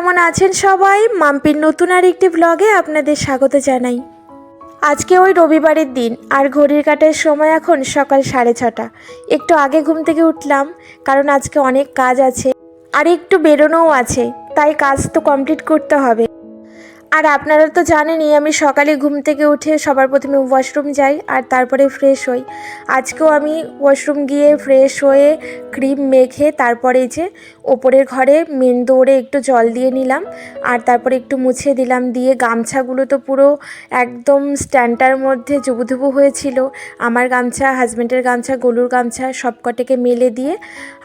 কেমন আছেন সবাই? মাম্পির নতুন আর একটি ব্লগে আপনাদের স্বাগত জানাই। আজকে ওই রবিবারের দিন, আর ঘড়ির কাটার সময় এখন সকাল সাড়ে ছটা। একটু আগে ঘুম থেকে উঠলাম, কারণ আজকে অনেক কাজ আছে, আর একটু বেরোনোও আছে, তাই কাজ তো কমপ্লিট করতে হবে। আর আপনারা তো জানেনই, আমি সকালে ঘুম থেকে উঠে সবার প্রথমে ওয়াশরুম যাই আর তারপরে ফ্রেশ হই। আজকেও আমি ওয়াশরুম গিয়ে ফ্রেশ হয়ে ক্রিম মেখে তারপরে যে ওপরের ঘরে মেন দৌড়ে একটু জল দিয়ে নিলাম আর তারপরে একটু মুছে দিলাম। দিয়ে গামছাগুলো তো পুরো একদম স্ট্যান্ডটার মধ্যে জুবুধুবু হয়েছিল। আমার গামছা হাজব্যান্ডের গামছা, গলুর গামছা সব কটাকে মেলে দিয়ে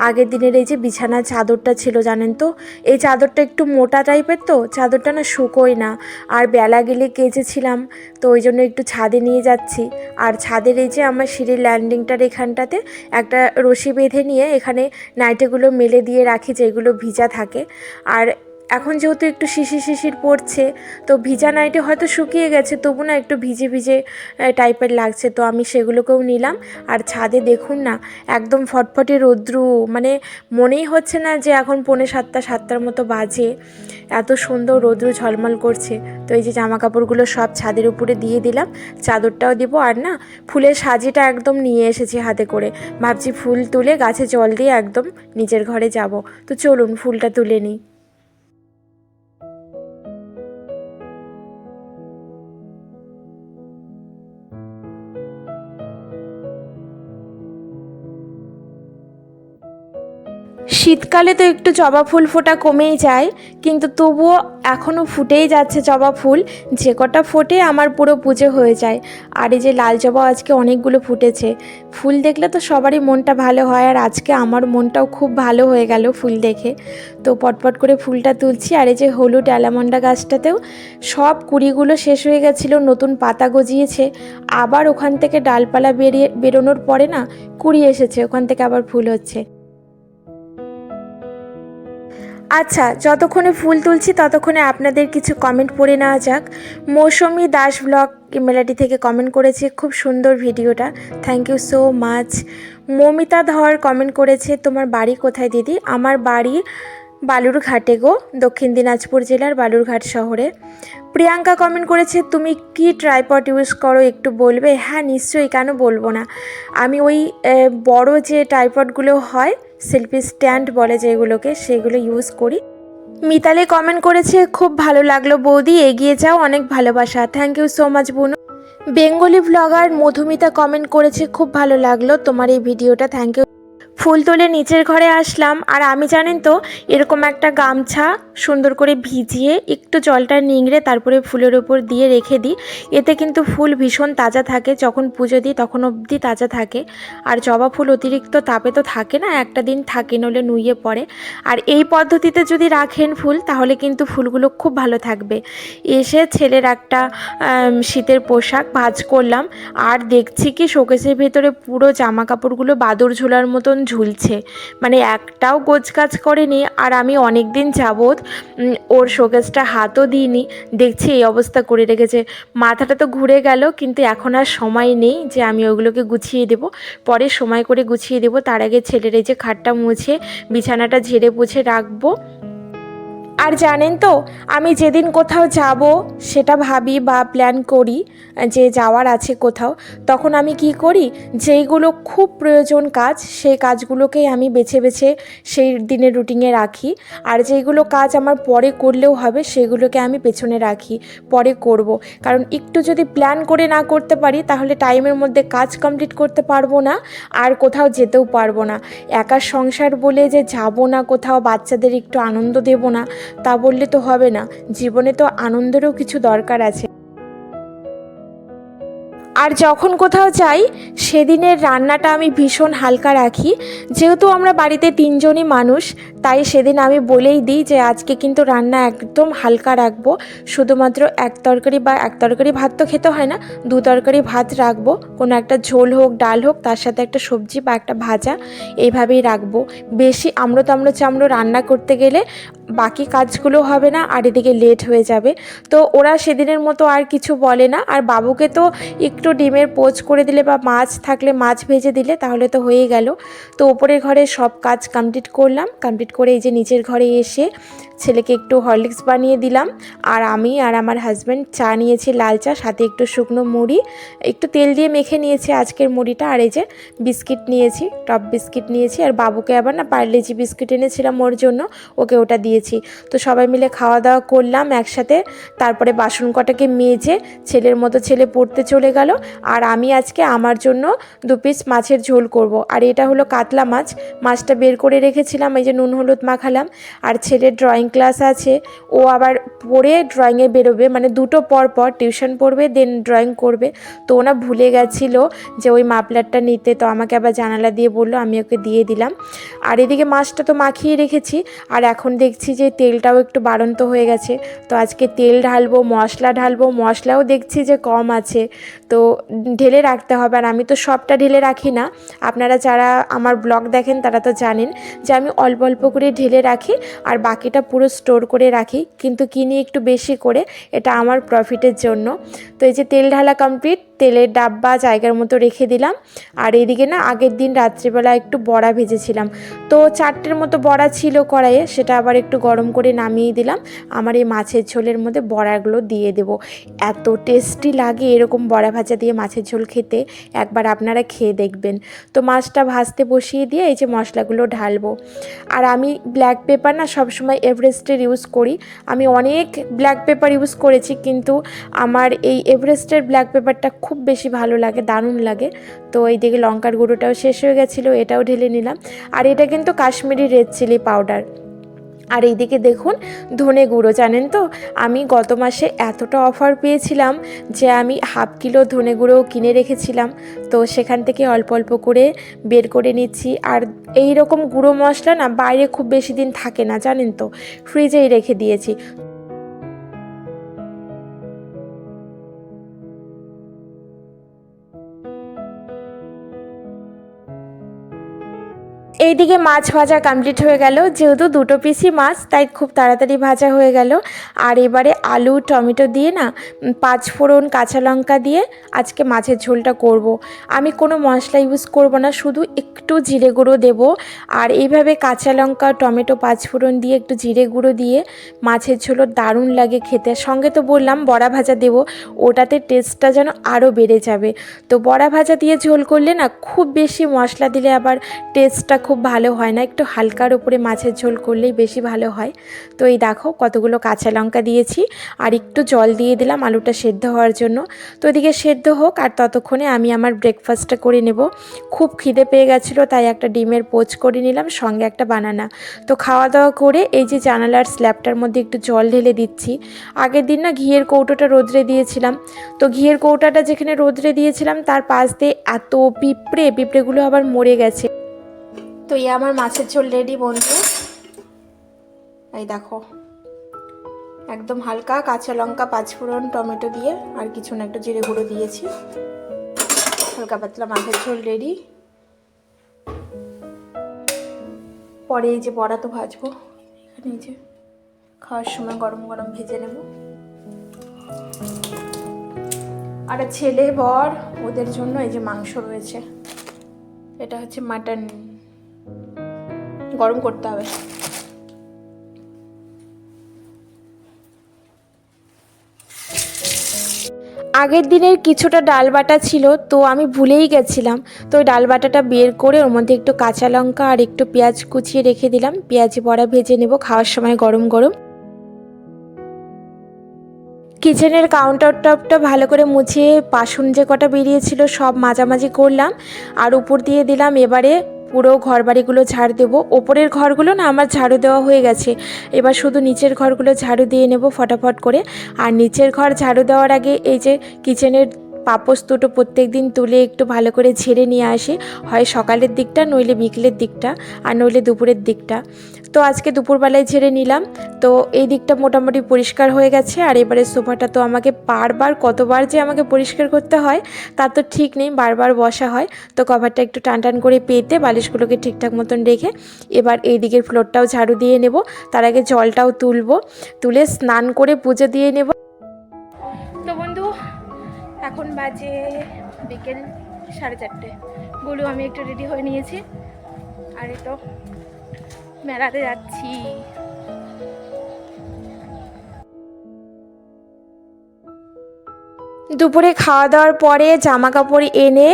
আগের দিনের এই যে বিছানা চাদরটা ছিল জানেন তো? এই চাদরটা একটু মোটা টাইপের তো? চাদরটা না শুকোয় না। আর বেলা গেলে কেচেছিলাম, তো ওই জন্য একটু ছাদে নিয়ে যাচ্ছি। আর ছাদের এই যে আমার সিঁড়ির ল্যান্ডিংটার এখানটাতে একটা রশি বেঁধে নিয়ে এখানে নাইটেগুলো মেলে দিয়ে রাখি যেগুলো ভিজা থাকে। আর এখন যেহেতু একটু শিশির শিশির পড়ছে, তো ভিজা নাইটে হয়তো শুকিয়ে গেছে, তবু না একটু ভিজে ভিজে টাইপের লাগছে, তো আমি সেগুলোকেও নিলাম। আর ছাদে দেখুন না, একদম ফটফটে রৌদ্রু মানে মনেই হচ্ছে না যে এখন পৌনে সাতটা, সাতটার মতো বাজে। এত সুন্দর রৌদ্রু ঝলমল করছে। তো এই যে জামা কাপড়গুলো সব ছাদের উপরে দিয়ে দিলাম, চাদরটাও দিব। আর না, ফুলের সাজিটা একদম নিয়ে এসেছি হাতে করে। ভাবছি ফুল তুলে গাছে জল দিয়ে একদম নিজের ঘরে যাব। তো চলুন, ফুলটা তুলে নিই। শীতকালে তো একটু জবা ফুল ফোটা কমেই যায়, কিন্তু তবুও এখনও ফুটেই যাচ্ছে জবা ফুল। যে কটা ফোটে আমার পুরো পুজো হয়ে যায়। আর এই যে লাল জবা আজকে অনেকগুলো ফুটেছে। ফুল দেখলে তো সবারই মনটা ভালো হয়, আর আজকে আমার মনটাও খুব ভালো হয়ে গেল ফুল দেখে। তো পটপট করে ফুলটা তুলছি, আর এই যে হলুদ অ্যালামন্ডা গাছটাতেও সব কুড়িগুলো শেষ হয়ে গেছিল, নতুন পাতা গজিয়েছে। আবার ওখান থেকে ডালপালা বেরিয়ে, বেরোনোর পরে না কুড়ি এসেছে, ওখান থেকে আবার ফুল হচ্ছে। আচ্ছা যতক্ষণে ফুল তুলছি ততক্ষণে আপনাদের কিছু কমেন্ট পড়ে নেওয়া যাক। মৌসুমি দাস ব্লগ ইমেল থেকে কমেন্ট করেছে, খুব সুন্দর ভিডিওটা। Thank you so much Momita Dhar comment করেছে, তোমার বাড়ি কোথায় দিদি? আমার বাড়ি বালুরঘাটে গো, দক্ষিণ দিনাজপুর জেলার বালুরঘাট শহরে। প্রিয়াঙ্কা কমেন্ট করেছে, তুমি কি ট্রাইপড ইউজ করো একটু বলবে? হ্যাঁ নিশ্চয়ই, কেন বলব না। আমি ওই বড় যে ট্রাইপডগুলো হয় সেলফি স্ট্যান্ড বলে যেগুলোকে, সেগুলো ইউজ করি। মিতালি কমেন্ট করেছে, খুব ভালো লাগল বৌদি, এগিয়ে যাও, অনেক ভালোবাসা। Thank you so much Bunu. Bengali blogger Madhumita comment করেছে, খুব ভালো লাগল তোমার এই ভিডিওটা থ্যাংক ইউ ফুল তুলে নিচের ঘরে আসলাম। আর আমি জানেন তো, এরকম একটা গামছা সুন্দর করে ভিজিয়ে একটু জলটা নিংড়ে তারপরে ফুলের ওপর দিয়ে রেখে দিই। এতে কিন্তু ফুল ভীষণ তাজা থাকে। যখন পুজো দিই তখন অবধি তাজা থাকে। আর জবা ফুল অতিরিক্ত তাপে তো থাকে না একটা দিন থাকে নলে নুইয়ে পড়ে। আর এই পদ্ধতিতে যদি রাখেন ফুল তাহলে কিন্তু ফুলগুলো খুব ভালো থাকবে। এসে ছেলের একটা শীতের পোশাক ভাজ করলাম। আর দেখছি কি শোকেসের ভেতরে পুরো জামা কাপড়গুলো বাদর ঝোলার মতন ঝুলছে। মানে একটাও গোছগাছ করেনি। আর আমি অনেক দিন উম, ওর শোকেসটা হাতও দিইনি। দেখছি এই অবস্থা করে রেখেছে। মাথাটা তো ঘুরে গেল, কিন্তু এখন আর সময় নেই যে আমি ওগুলোকে গুছিয়ে দেবো। পরে সময় করে গুছিয়ে দেবো। তার আগে ছেলের এই যে খাটটা মুছে, বিছানাটা ঝেড়ে পুছে রাখব। আর জানেন তো, আমি যেদিন কোথাও যাব, সেটা ভাবি বা প্ল্যান করি, যে যাওয়ার আছে কোথাও, তখন আমি কি করি, যেইগুলো খুব প্রয়োজন কাজ, সেই কাজগুলোকেই আমি বেছে বেছে সেই দিনের রুটিনে রাখি আর যেইগুলো কাজ আমার পরে করলেও হবে, সেগুলোকে আমি পেছনে রাখি, পরে করব। কারণ একটু যদি প্ল্যান করে না করতে পারি, তাহলে টাইমের মধ্যে কাজ কমপ্লিট করতে পারব না, আর কোথাও যেতেও পারব না একা সংসার বলে যে যাব না কোথাও, বাচ্চাদের একটু আনন্দ দেব না তা বললে তো হবে না। জীবনে তো আনন্দেরও কিছু দরকার আছে। আর যখন কোথাও যাই, সেদিনের রান্নাটা আমি ভীষণ হালকা রাখি। যেহেতু আমরা বাড়িতে তিনজনই মানুষ, তাই সেদিন আমি বলেই দিই যে, আজকে কিন্তু রান্না একদম হালকা রাখব। শুধুমাত্র এক তরকারি বা এক তরকারি ভাত তো খেতে হয় না, দু তরকারি ভাত রাখব। কোনো একটা ঝোল হোক, ডাল হোক, তার সাথে একটা সবজি বা একটা ভাজা, এইভাবেই রাখব। বেশি আমড়ো তামড়ো চামড়ো রান্না করতে গেলে বাকি কাজগুলো হবে না আর এদিকে লেট হয়ে যাবে। তো ওরা সেদিনের মতো আর কিছু বলে না। আর বাবুকে তো একটু ডিমের পোচ করে দিলে বা মাছ থাকলে মাছ ভেজে দিলে তাহলে তো হয়ে গেল। তো ওপরের ঘরে সব কাজ কমপ্লিট করলাম। কমপ্লিট করে এই যে নিচের ঘরে এসে ছেলেকে একটু হরলিক্স বানিয়ে দিলাম। আর আমি আর আমার হাজব্যান্ড চা নিয়েছি, লাল চা, সাথে একটু শুকনো মুড়ি, একটু তেল দিয়ে মেখে নিয়েছি আজকের মুড়িটা। আর এই যে বিস্কিট নিয়েছি, টপ বিস্কিট নিয়েছি। আর বাবুকে আবার না পার্লেজি বিস্কিট এনেছিলাম ওর জন্য, ওকে ওটা দিয়েছি। তো সবাই মিলে খাওয়া দাওয়া করলাম একসাথে। তারপরে বাসন কটাকে মেজে ছেলের মতো ছেলে পড়তে চলে গেল। আর আমি আজকে আমার জন্য দু পিস মাছের ঝোল করব। আর এটা হলো কাতলা মাছ। মাছটা বের করে রেখেছিলাম, এই যে নুন হলুদ মাখালাম। আর ছেলের ড্রয়িং ক্লাস আছে। ও আবার পড়ে ড্রয়িংয়ে বেরোবে মানে দুটো পর পর টিউশন পড়বে দেন ড্রয়িং করবে। তো ওনা ভুলে গেছিল যে ওই মাপলারটা নিতে, তো আমাকে আবার জানালা দিয়ে বলল, আমি ওকে দিয়ে দিলাম। আর এদিকে মাছটা তো মাখিয়ে রেখেছি, আর এখন দেখছি যে তেলটাও একটু বাড়ন্ত হয়ে গেছে। তো আজকে তেল ঢালবো, মশলা ঢালবো, মশলাও দেখছি যে কম আছে। তো ঢেলে রাখতে হবে, আর আমি তো সবটা ঢেলে রাখি না। আপনারা যারা আমার ব্লগ দেখেন, তারা তো জানেন যে আমি অল্প অল্প করে ঢেলে রাখি, আর বাকিটা পুরো স্টোর করে রাখি, কিন্তু কিনি একটু বেশি করে, এটা আমার প্রফিটের জন্য। তো এই যে তেল ঢালা কমপ্লিট তেলের ডাব্বা জায়গার মতো রেখে দিলাম। আর এদিকে না আগের দিন রাত্রিবেলা একটু বড়া ভেজেছিলাম। তো চারটের মতো বড়া ছিল কড়াইয়ে, সেটা আবার একটু গরম করে নামিয়ে দিলাম। আমার এই মাছের ঝোলের মধ্যে বড়াগুলো দিয়ে দেব। এত টেস্টি লাগে এরকম বড়া ভাজা দিয়ে মাছের ঝোল খেতে। একবার আপনারা খেয়ে দেখবেন। তো মাছটা ভাজতে বসিয়ে দিয়ে এই যে মশলাগুলো ঢালবো। আর আমি ব্ল্যাক পেপার না সবসময় এভারেস্টের ইউজ করি। আমি অনেক ব্ল্যাক পেপার ইউজ করেছি, কিন্তু আমার এই এভারেস্টের ব্ল্যাক পেপারটা খুব বেশি ভালো লাগে, দারুণ লাগে। তো এইদিকে লঙ্কার গুঁড়োটাও শেষ হয়ে গেছিল, এটাও ঢেলে নিলাম। আর এটা কিন্তু কাশ্মীরি রেড চিলি পাউডার। আর এইদিকে দেখুন, ধনে গুঁড়ো, জানেন তো? আমি গত মাসে এতটা অফার পেয়েছিলাম যে আমি হাফ কিলো ধনে গুঁড়ো কিনে রেখেছিলাম। তো সেখান থেকে অল্প অল্প করে বের করে নিচ্ছি। আর এই রকম গুঁড়ো মশলা না বাইরে খুব বেশি দিন থাকে না, জানেন তো? ফ্রিজেই রেখে দিয়েছি। এইদিকে মাছ ভাজা কমপ্লিট হয়ে গেল। যেহেতু দুটো পিসই মাছ, তাই খুব তাড়াতাড়ি ভাজা হয়ে গেল। আর এবারে আলু টমেটো দিয়ে না উম, পাঁচ ফোড়ন কাঁচা লঙ্কা দিয়ে আজকে মাছের ঝোলটা করব। আমি কোনো মশলা ইউজ করব না শুধু একটু জিরে গুঁড়ো দেব। আর এইভাবে কাঁচা লঙ্কা টমেটো পাঁচ ফোড়ন দিয়ে একটু জিরে গুঁড়ো দিয়ে মাছের ঝোলও দারুণ লাগে খেতে। সঙ্গে তো বললাম বড়া ভাজা দেব ওটাতে টেস্টটা যেন আরও বেড়ে যাবে। তো বড়া ভাজা দিয়ে ঝোল করলে না খুব বেশি মশলা দিলে আবার টেস্টটা খুব ভালো হয় না। একটু হালকার উপরে মাছের ঝোল করলেই বেশি ভালো হয়। তো এই দেখো কতগুলো কাঁচা লঙ্কা দিয়েছি। আর একটু জল দিয়ে দিলাম আলুটা সেদ্ধ হওয়ার জন্য। তো এদিকে সেদ্ধ হোক আর ততক্ষণে আমি আমার ব্রেকফাস্টটা করে নেব। খুব খিদে পেয়ে গেছিল, তাই একটা ডিমের পোচ করে নিলাম, সঙ্গে একটা বানানা তো খাওয়া দাওয়া করে এই যে জানালার স্ল্যাবটার মধ্যে একটু জল ঢেলে দিচ্ছি। আগের দিন না ঘিয়ের কৌটোটা রোদ্রে দিয়েছিলাম। তো ঘিয়ের কৌটাটা যেখানে রোদ্রে দিয়েছিলাম, তার পাশ দিয়ে এত পিঁপড়ে, পিঁপড়েগুলো আবার মরে গেছে। তো এই আমার মাছের ঝোল রেডি বন্ধু। এই দেখো। একদম হালকা কাঁচা লঙ্কা, পাঁচফোড়ন, টমেটো দিয়ে আর কিছু না, একটু জিরে গুঁড়ো দিয়েছি। হালকা পাতলা মাছের ঝোল রেডি পরে এই যে বড়া তো ভাজবো, এখানে এই যে খাওয়ার সময় গরম গরম ভেজে নেব। আর ছেলে, বর, ওদের জন্য এই যে মাংস রয়েছে। এটা হচ্ছে মাটন। গরম করতে হবে। আগের দিনের কিছুটা ডাল বাটা ছিল, তো আমি ভুলেই গেছিলাম। তো ওই ডাল বাটাটা বের করে ওর মধ্যে একটু কাঁচা লঙ্কা আর একটু পেঁয়াজ কুচিয়ে রেখে দিলাম। পেঁয়াজি বড়া ভেজে নেব খাওয়ার সময় গরম গরম। কিচেনের কাউন্টার টপটা ভালো করে মুছিয়ে বাসন যে কটা বেরিয়েছিল সব মাঝামাঝি করলাম। আর উপর দিয়ে দিলাম এবারে পুরো ঘরবাড়িগুলো ঝাড় দেবো। ওপরের ঘরগুলো না আমার ঝাড়ু দেওয়া হয়ে গেছে। এবার শুধু নিচের ঘরগুলো ঝাড়ু দিয়ে নেব ফটাফট করে। আর নিচের ঘর ঝাড়ু দেওয়ার আগে এই যে কিচেনের পাপোস দুটো প্রত্যেক দিন তুলে একটু ভালো করে ঝেড়ে নিয়ে আসি। হয় সকালের দিকটা, নইলে বিকেলের দিকটা, আর নইলে দুপুরের দিকটা। তো আজকে দুপুরবেলায় ঝেড়ে নিলাম। তো এই দিকটা মোটামুটি পরিষ্কার হয়ে গেছে। আর এবারে সোফাটা তো আমাকে বারবার, কতবার যে আমাকে পরিষ্কার করতে হয় তার তো ঠিক নেই, বারবার বসা হয়। তো কভারটা একটু টান টান করে পেতে বালিশগুলোকে ঠিকঠাক মতন রেখে এবার এই দিকের ফ্লোরটাও ঝাড়ু দিয়ে নেব। তার আগে জলটাও তুলবো। তুলে স্নান করে পুজো দিয়ে নেব। তো এখন বাজে বিকেল সাড়ে চারটে। গুলু, আমি একটু রেডি হয়ে নিয়েছি। আর এ তো মেলাতে যাচ্ছি। দুপুরে খাওয়া দাওয়ার পরে জামা কাপড় এনে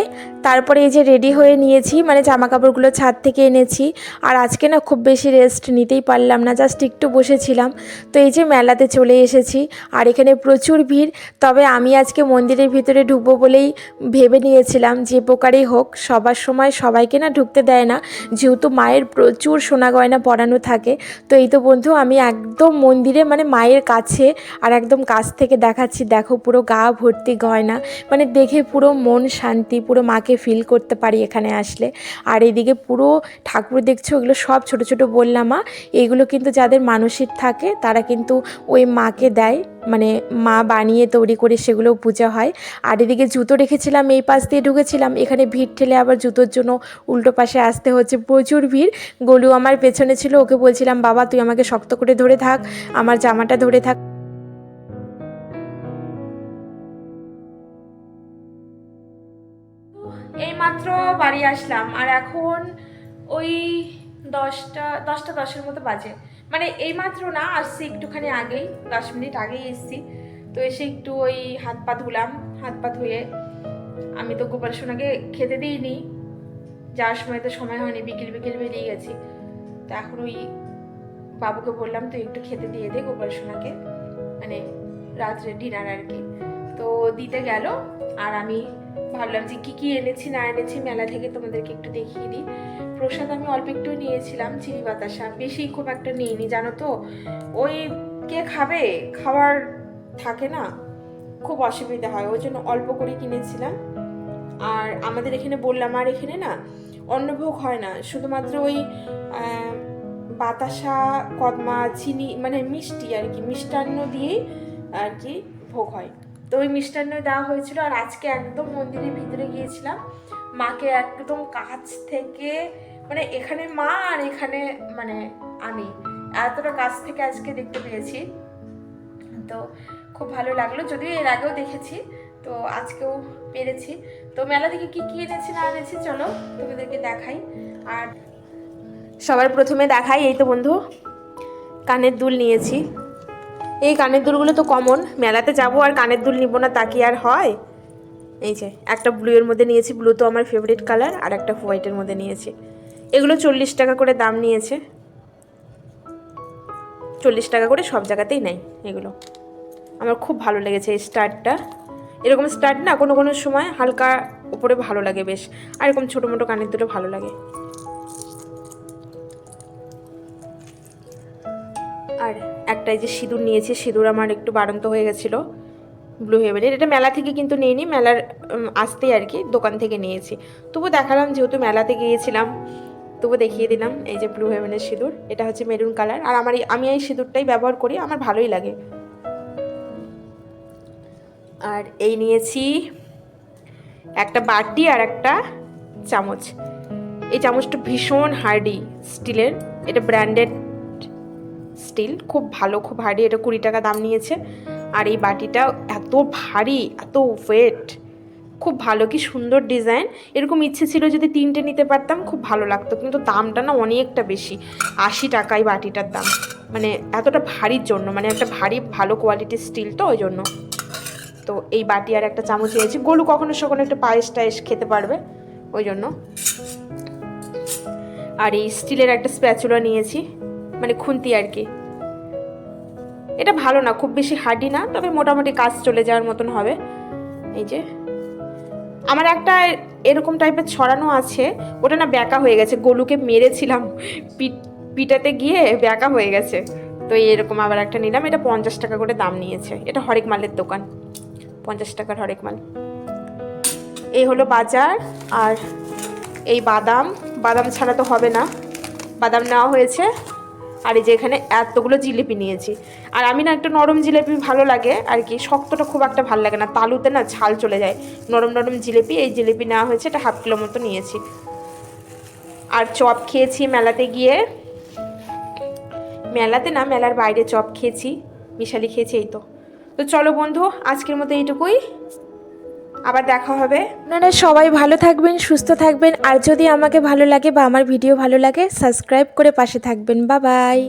তারপরে এই যে রেডি হয়ে নিয়েছি মানে জামা কাপড়গুলো ছাদ থেকে এনেছি। আর আজকে না খুব বেশি রেস্ট নিতেই পারলাম না জাস্ট একটু বসেছিলাম। তো এই যে মেলাতে চলে এসেছি, আর এখানে প্রচুর ভিড়। তবে আমি আজকে মন্দিরের ভিতরে ঢুকবো বলেই ভেবে নিয়েছিলাম যে প্রকারেই হোক, সবার সময় সবাইকে না ঢুকতে দেয় না। যেহেতু মায়ের প্রচুর সোনা গয়না পরানো থাকে, তো এই তো বন্ধু, আমি একদম মন্দিরে মানে মায়ের কাছে আর একদম কাছ থেকে দেখাচ্ছি। দেখো পুরো গা ভর্তি গয়না মানে দেখে পুরো মন শান্তি, পুরো মাকে ফিল করতে পারি এখানে আসলে। আর এদিকে পুরো ঠাকুর দেখছ ওগুলো সব ছোট ছোট বললাম, মা। এইগুলো কিন্তু যাদের মানসিক থাকে, তারা কিন্তু ওই মাকে দেয় মানে মা বানিয়ে তৈরি করে সেগুলো পূজা হয়। আর এদিকে জুতো রেখেছিলাম, এই পাশ দিয়ে ঢুকেছিলাম, এখানে ভিড় ঠেলে আবার জুতোর জন্য উল্টো পাশে আসতে হচ্ছে, প্রচুর ভিড়। গলু আমার পেছনে ছিল, ওকে বলছিলাম, বাবা, তুই আমাকে শক্ত করে ধরে থাক, আমার জামাটা ধরে থাক। এইমাত্র বাড়ি আসলাম, আর এখন ওই দশটা দশটা দশের মতো বাজে। মানে এইমাত্র না, আসছি একটুখানি আগেই, দশ মিনিট আগেই এসছি। তো এসে একটু ওই হাত পা ধুলাম, হাত পা ধুয়ে আমি তো গোপাল সোনাকে খেতে দিইনি। যাওয়ার সময় তো সময় হয়নি, বিকেল বিকেল বেরিয়ে গেছি। তো এখন ওই বাবুকে বললাম, তুই একটু খেতে দিয়ে দে গোপাল সোনাকে। মানে রাত্রে ডিনার আর কি। তো দিতে গেল, আর আমি ভাবলাম যে কি কি এনেছি, না এনেছি, মেলা থেকে তোমাদেরকে একটু দেখিয়ে দিই। প্রসাদ আমি অল্প একটু নিয়েছিলাম, চিনি বাতাসা। বেশি খুব একটা নিইনি, জানো তো? ওই কে খাবে? খাওয়ার থাকে না, খুব অসুবিধা হয়, ওই জন্য অল্প করে কিনেছিলাম। আর আমাদের এখানে বললাম, আর এখানে না অন্নভোগ হয় না, শুধুমাত্র ওই বাতাসা, কদমা, চিনি মানে মিষ্টি আর কি, মিষ্টান্ন দিয়েই আর কি ভোগ হয়। তো ওই মিষ্টান্ন দেওয়া হয়েছিল আর আজকে একদম মন্দিরের ভিতরে গিয়েছিলাম। মাকে একদম কাছ থেকে মানে এখানে মা আর এখানে মানে আমি, এতটা কাছ থেকে আজকে দেখতে পেয়েছি। তো খুব ভালো লাগল, যদিও এর আগেও দেখেছি, তো আজকেও পেরেছি। তো মেলা থেকে কি কি এনেছি না এনেছি, চলো তোমাদেরকে দেখাই। আর সবার প্রথমে দেখাই, এই তো বন্ধু, কানের দুল নিয়েছি। এই কানের দুলগুলো তো কমন মেলাতে যাব আর কানের দুল নিব না, তা কি আর হয়? এই যে, একটা ব্লু এর মধ্যে নিয়েছি ব্লু তো আমার ফেভারিট কালার আর একটা হোয়াইটের মধ্যে নিয়েছি। এগুলো চল্লিশ টাকা করে দাম নিয়েছে। চল্লিশ টাকা করে সব জায়গাতেই নেয় এগুলো। আমার খুব ভালো লেগেছে এই স্টার্টটা। এরকম স্টার্ট না, কোনো কোনো সময় হালকা উপরে ভালো লাগে বেশ, আর এরকম ছোটো মোটো কানের দুটো ভালো লাগে। আর একটা এই যে সিঁদুর নিয়েছি, সিঁদুর আমার একটু বাড়ন্ত হয়ে গেছিল ব্লু হেভেনের এটা মেলা থেকে কিন্তু নিইনি, মেলার আসতেই আর কি, দোকান থেকে নিয়েছি। তবু দেখালাম, যেহেতু মেলাতে গিয়েছিলাম, তবু দেখিয়ে দিলাম, এই যে ব্লু হেভেনের সিঁদুর, এটা হচ্ছে মেরুন কালার। আর আমার আমি এই সিঁদুরটাই ব্যবহার করি, আমার ভালোই লাগে। আর এই নিয়েছি একটা বাটি আর একটা চামচ। এই চামচটা ভীষণ হার্ডি স্টিলের, এটা ব্র্যান্ডেড স্টিল খুব ভালো, খুব ভারী। এটা কুড়ি টাকা দাম নিয়েছে। আর এই বাটিটা এত ভারী, এত ওয়েট খুব ভালো, কি সুন্দর ডিজাইন এরকম ইচ্ছে ছিল যদি তিনটে নিতে পারতাম, খুব ভালো লাগতো। কিন্তু দামটা না অনেকটা বেশি, আশি টাকা এই বাটিটার দাম। মানে এতটা ভারীর জন্য মানে একটা ভারী, ভালো কোয়ালিটির স্টিল তো ওই জন্য। তো এই বাটি আর একটা চামচ নিয়েছি। গরু কখনো সখনো একটা পায়েস টায়েস খেতে পারবে, ওই জন্য। আর এই স্টিলের একটা স্প্যাচুলা নিয়েছি। মানে খুন্তি আর কি। এটা ভালো না, খুব বেশি হার্ডি না, তবে মোটামুটি কাজ চলে যাওয়ার মতন হবে। এই যে। আমার একটা এরকম টাইপের ছড়ানো আছে, ওটা না ব্যাকা হয়ে গেছে, গলুকে মেরেছিলাম। পিট পিটাতে গিয়ে ব্যাকা হয়ে গেছে। তো এরকম আবার একটা নিলাম, এটা পঞ্চাশ টাকা করে দাম নিয়েছে। এটা হরেক মালের দোকান, পঞ্চাশ টাকার হরেক মাল। এই হলো বাজার, আর এই বাদাম বাদাম ছাড়া তো হবে না। বাদাম নেওয়া হয়েছে। আর এই যে এখানে এতগুলো জিলিপি নিয়েছি। আর আমি না একটা নরম জিলিপি ভালো লাগে, আর কি শক্তটা খুব একটা ভালো লাগে না। তালুতে না ছাল চলে যায়। নরম নরম জিলিপি, এই জিলিপি নেওয়া হয়েছে, এটা হাফ কিলো মতো নিয়েছি। আর চপ খেয়েছি মেলাতে গিয়ে। মেলাতে না মেলার বাইরে চপ খেয়েছি, মিশালি খেয়েছি, এই তো। তো চলো বন্ধু, আজকের মতো এইটুকুই। আবার দেখা হবে। আপনারা সবাই ভালো থাকবেন, সুস্থ থাকবেন। আর যদি আমাকে ভালো লাগে বা আমার ভিডিও ভালো লাগে সাবস্ক্রাইব করে পাশে থাকবেন। বা বাই